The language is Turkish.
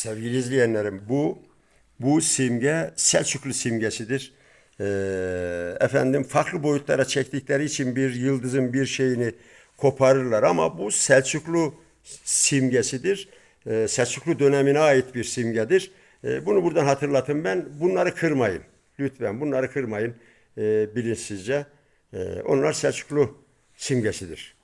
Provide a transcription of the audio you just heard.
Sevgili izleyenlerim bu bu simge Selçuklu simgesidir. Ee, efendim farklı boyutlara çektikleri için bir yıldızın bir şeyini koparırlar ama bu Selçuklu simgesidir. Ee, Selçuklu dönemine ait bir simgedir. Ee, bunu buradan hatırlatın ben. Bunları kırmayın. Lütfen bunları kırmayın. Ee, bilinçsizce. Ee, onlar Selçuklu simgesidir.